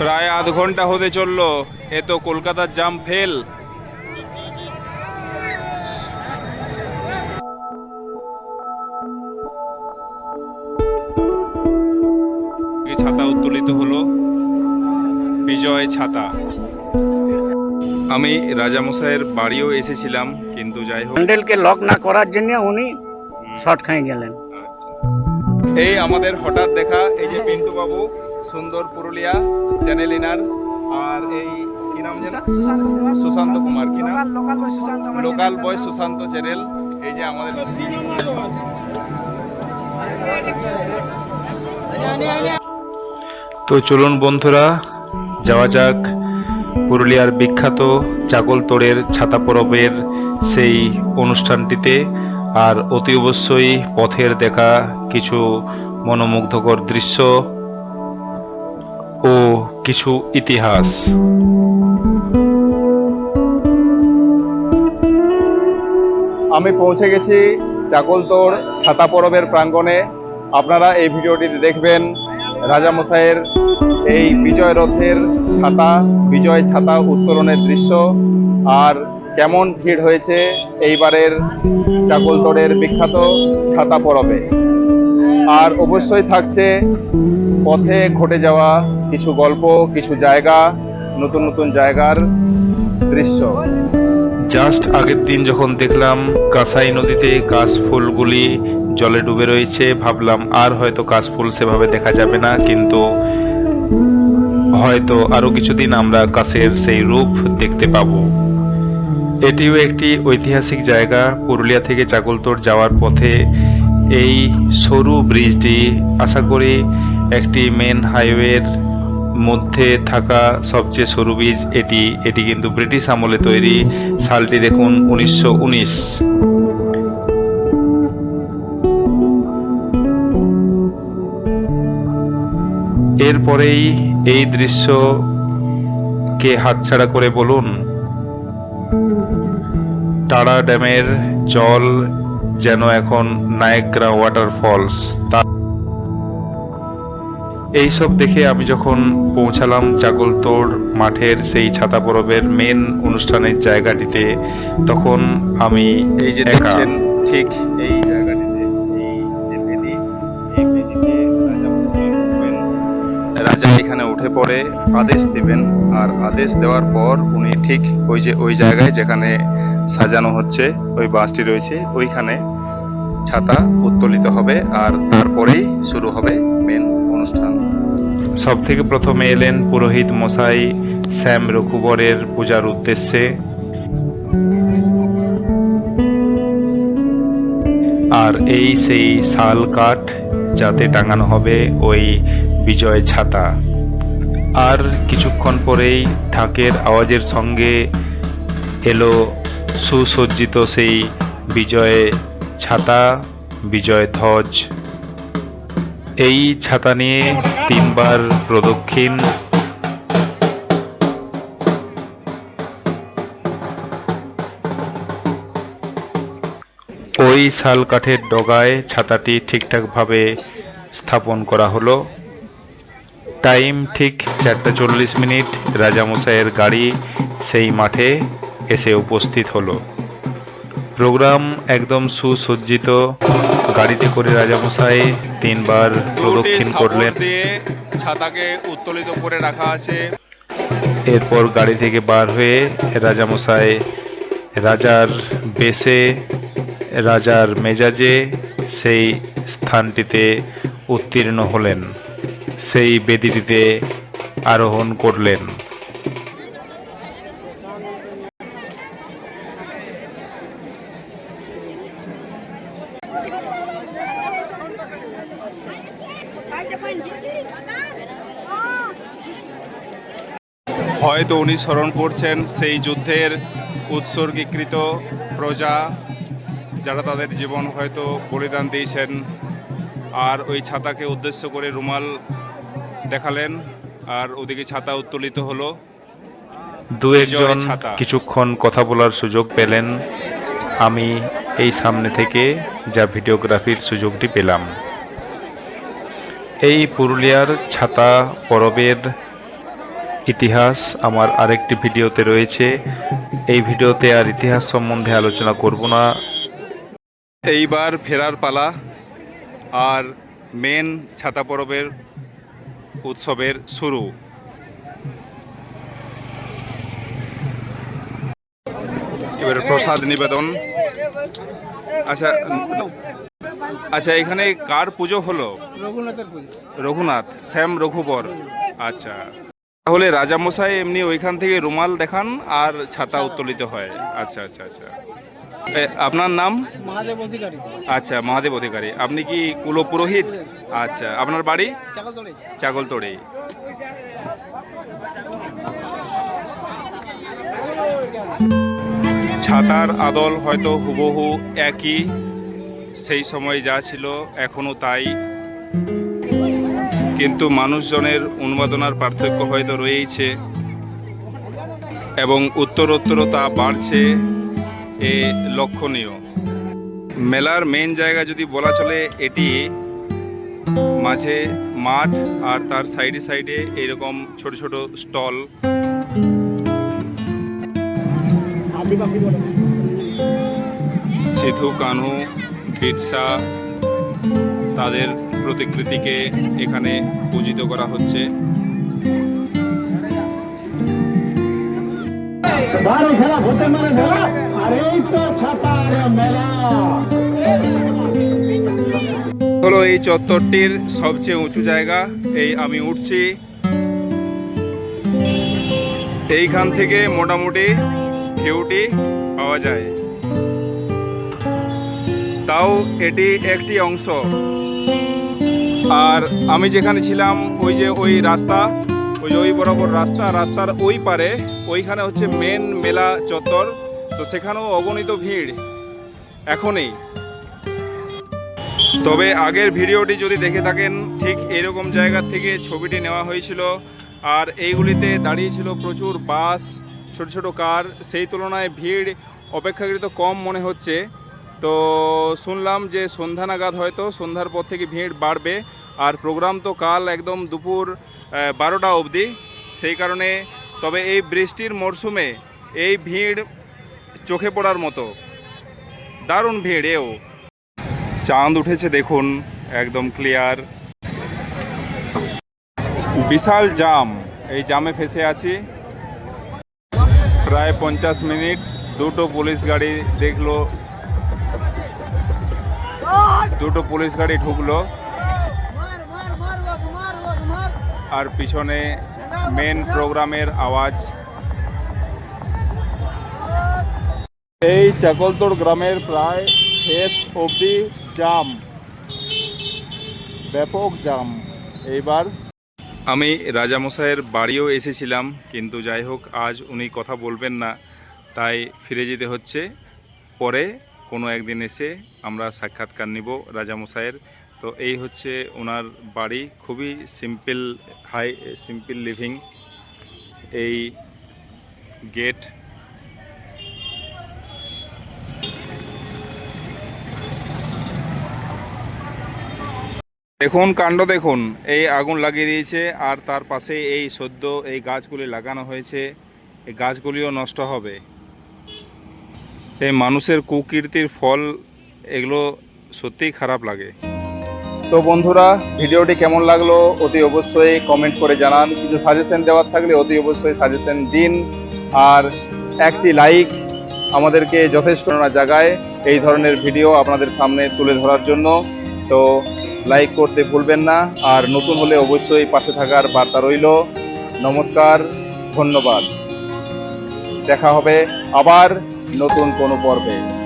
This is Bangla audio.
প্রায় আধ ঘণ্টা হতে চলল। এ তো কলকাতার জাম ফেল। ছাতা উত্তোলিত হলো। বিজয় ছাতা। আমি রাজামশাইয়ের বাড়িও এসেছিলাম কিন্তু যাই হোক। হ্যান্ডেলকে লক না করার জন্য উনি শর্ট খেয়ে গেলেন। এই আমাদের হঠাৎ দেখা এই যে পিন্টু বাবু সুন্দর পুরুলিয়া চ্যানেল ইনার। আর এই কি নাম সুশান্ত কুমার। কি নাম? Local boy Sushanta local boy Sushanta channel. এই যে আমাদের তো চলুন বন্ধুরা যাওয়া যাক পুরুলিয়ার বিখ্যাত চাকলতোড়ের ছাতা পরবের সেই অনুষ্ঠানটিতে। আর অতি অবশ্যই পথের দেখা কিছু মনোমুগ্ধকর দৃশ্য ও কিছু ইতিহাস। আমি পৌঁছে গেছি চাকলতোড় ছাতা পরবের প্রাঙ্গণে। আপনারা এই ভিডিওটিতে দেখবেন রাজামশাইয়ের এই বিজয় রথের ছাতা, বিজয় ছাতা উত্তোলনের দৃশ্য আর কেমন ভিড় হয়েছে এইবারের চাকলতোড়ের বিখ্যাত ছাতা পরবে। আর অবশ্যই থাকছে পথে ঘটে যাওয়া কিছু গল্প, কিছু জায়গা, নতুন নতুন জায়গার দৃশ্য। জাস্ট আগের দিন যখন দেখলাম কাঁসাই নদীতে কাশফুলগুলি জলে ডুবে রয়েছে, ভাবলাম আর হয়তো কাশফুল সেভাবে দেখা যাবে না, কিন্তু হয়তো আরও কিছুদিন আমরা কাশের সেই রূপ দেখতে পাবো। এটিও একটি ঐতিহাসিক জায়গা। পুরুলিয়া থেকে চাকলতোড় যাওয়ার পথে এই সরু ব্রিজটি আশা করি একটি মেন হাইওয়ের মধ্যে থাকা সবচেয়ে সরু ব্রিজ এটি এটি কিন্তু ব্রিটিশ আমলে তৈরি। সালটি দেখুন উনিশশো উনিশ। এরপরেই এই দৃশ্য কে হাতছাড়া করে বলুন। টাড়া ড্যামের জল যেন এখন নায়গ্রা ওয়াটারফলস তা এইসব দেখে আমি যখন পৌঁছালাম চাকলতোড় মাঠের সেই ছাতা পরবের মেন অনুষ্ঠানের জায়গাটিতে তখন আমি এই যে। দেখছেন ঠিক এই জায়গাটিতে এই যে বেদি এই বেদিতে রাজা এখানে উঠে পড়ে আদেশ দেবেন। আর আদেশ দেওয়ার পর উনি ঠিক ওই যে ওই জায়গায় যেখানে সাজানো হচ্ছে ওই বাসটি রয়েছে ওইখানে ছাতা উত্তোলিত হবে। আর তারপরেই শুরু হবে মেন অনুষ্ঠান। সব থেকে প্রথমে এলেন পুরোহিত মশাই শ্যাম রঘুবরের পূজার উদ্দেশ্যে। আর এই সেই শাল কাঠ যাতে টাঙানো হবে ওই বিজয় ছাতা। আর কিছুক্ষণ পরেই ঢাকের আওয়াজের সঙ্গে এলো সুসজ্জিত সেই বিজয় ছাতা, বিজয় ধ্বজ। এই ছাতা নিয়ে তিনবার প্রদক্ষিণ। ওই শাল কাঠের ডগায় ছাতাটি ঠিকঠাকভাবে স্থাপন করা হলো। টাইম ঠিক চারটা চল্লিশ মিনিট, রাজামশাইয়ের গাড়ি সেই মাঠে এসে উপস্থিত হলো। প্রোগ্রাম একদম সুসজ্জিত। গাড়িতে করে রাজামশাই তিনবার প্রদক্ষিণ করলেন। ছাতাকে উত্তোলিত করে রাখা আছে। এরপর গাড়ি থেকে বার হয়ে রাজামশাই রাজার বেশে রাজার মেজাজে সেই স্থানটিতে উত্তীর্ণ হলেন। সেই বেদিটিতে আরোহণ করলেন। হয়তো উনি স্মরণ করছেন সেই যুদ্ধের উৎসর্গীকৃত প্রজা যারা তাদের জীবন হয়তো বলিদান দিয়েছেন আর ওই ছাতাকে উদ্দেশ্য করে রুমাল দেখালেন আর ওদিকে ছাতা উত্তোলিত হলো। দু একজন কিছুক্ষণ কথা বলার সুযোগ পেলেন। আমি এই সামনে থেকে যা ভিডিওগ্রাফির সুযোগটি পেলাম। এই পুরুলিয়ার ছাতা, পরবের ইতিহাস আমার আরেকটি ভিডিওতে রয়েছে। এই ভিডিওতে আর ইতিহাস সম্বন্ধে আলোচনা করব না। এইবার ফেরার পালা আর মেন ছাতা পরবের উৎসবের শুরু। এবারে প্রসাদ নিবেদন। আচ্ছা আচ্ছা এখানে কার পুজো হলো? রঘুনাথের পুজো। রঘুনাথ শ্যাম রঘুবর। আচ্ছা তাহলে রাজামশাই এমনি ওইখান থেকে রুমাল দেখান আর ছাতা উত্তোলিত হয়। আচ্ছা আচ্ছা আচ্ছা। আপনার নাম? মহাদেব অধিকারী। আচ্ছা মহাদেব অধিকারী। আপনি কি কুলো পুরোহিত আচ্ছা আপনার বাড়ি? চাগলতোড়ে ছাতার আদল হয়তো হুবহু একই। সেই সময় যা ছিল এখনও তাই। কিন্তু মানুষজনের উন্মাদনার পার্থক্য হয়তো রয়েইছে এবং উত্তরোত্তর তা বাড়ছে এ লক্ষণীয়। মেলার মেন জায়গা যদি বলা চলে, এটি মাঝে মাঠ আর তার সাইডে সাইডে এইরকম ছোট ছোট স্টল। সিধু কানহু বিরসা তাদের প্রতিকৃতিকে এখানে পূজিত করা হচ্ছে। হলো এই চত্বরটির সবচেয়ে উঁচু জায়গা এই আমি উঠছি। এইখান থেকে মোটামুটি ভিউটি পাওয়া যায়। তাও এটি একটি অংশ। আর আমি যেখানে ছিলাম, ওই যে ওই রাস্তা, ওই যে ওই বরাবর রাস্তা, রাস্তার ওই পারে, ওইখানে হচ্ছে মেন মেলা চত্বর। তো সেখানেও অগণিত ভিড়। এখনই। তবে আগের ভিডিওটি যদি দেখে থাকেন, ঠিক এরকম জায়গা থেকে ছবিটি নেওয়া হয়েছিল। আর এইগুলিতে দাঁড়িয়েছিল প্রচুর বাস, ছোট ছোট কার। সেই তুলনায় ভিড় অপেক্ষাকৃত কম মনে হচ্ছে। তো শুনলাম যে সন্ধ্যা নাগাদ হয়তো, সন্ধ্যার পর থেকে ভিড় বাড়বে। আর প্রোগ্রাম তো কাল একদম দুপুর বারোটা অবধি। সেই কারণে তবে এই বৃষ্টির মরশুমে এই ভিড় চোখে পড়ার মতো। দারুণ ভিড় এও। চাঁদ উঠেছে দেখুন, একদম ক্লিয়ার বিশাল জাম, এই জামে ফেসে আছি। প্রায় পঞ্চাশ মিনিট, দুটো পুলিশ গাড়ি দেখল। দুটো পুলিশ গাড়ি ঢুকলো। আর পিছনে মেন প্রোগ্রামের আওয়াজ। এই চাকলতোড় গ্রামের প্রায় শেষ অবধি জাম। ব্যাপক জাম। এইবার আমি রাজামশাইয়ের বাড়িও এসেছিলাম কিন্তু যাই হোক আজ উনি কথা বলবেন না তাই ফিরে যেতে হচ্ছে। পরে কোনো একদিন এসে আমরা সাক্ষাৎকার নিব রাজামশাইয়ের তো এই হচ্ছে ওনার বাড়ি, খুবই সিম্পল হাই সিম্পল লিভিং এই গেট দেখুন, কাণ্ড দেখুন, এই আগুন লাগিয়ে দিয়েছে আর তার পাশে এই সদ্য এই গাছগুলি লাগানো হয়েছে। এই গাছগুলিও নষ্ট হবে। এই মানুষের কুকীর্তির ফল, এগুলো সত্যিই খারাপ লাগে। তো বন্ধুরা, ভিডিওটি কেমন লাগল? অতি অবশ্যই কমেন্ট করে জানান। কিছু সাজেশন দেওয়ার থাকলে অতি অবশ্যই সাজেশন দিন। আর একটি লাইক আমাদেরকে যথেষ্ট না জায়গায় এই ধরনের ভিডিও আপনাদের সামনে তুলে ধরার জন্য। তো লাইক করতে ভুলবেন না। আর নতুন হলে অবশ্যই পাশে থাকার বার্তা রইল। নমস্কার, ধন্যবাদ। দেখা হবে আবার নতুন কোনো পর্বে।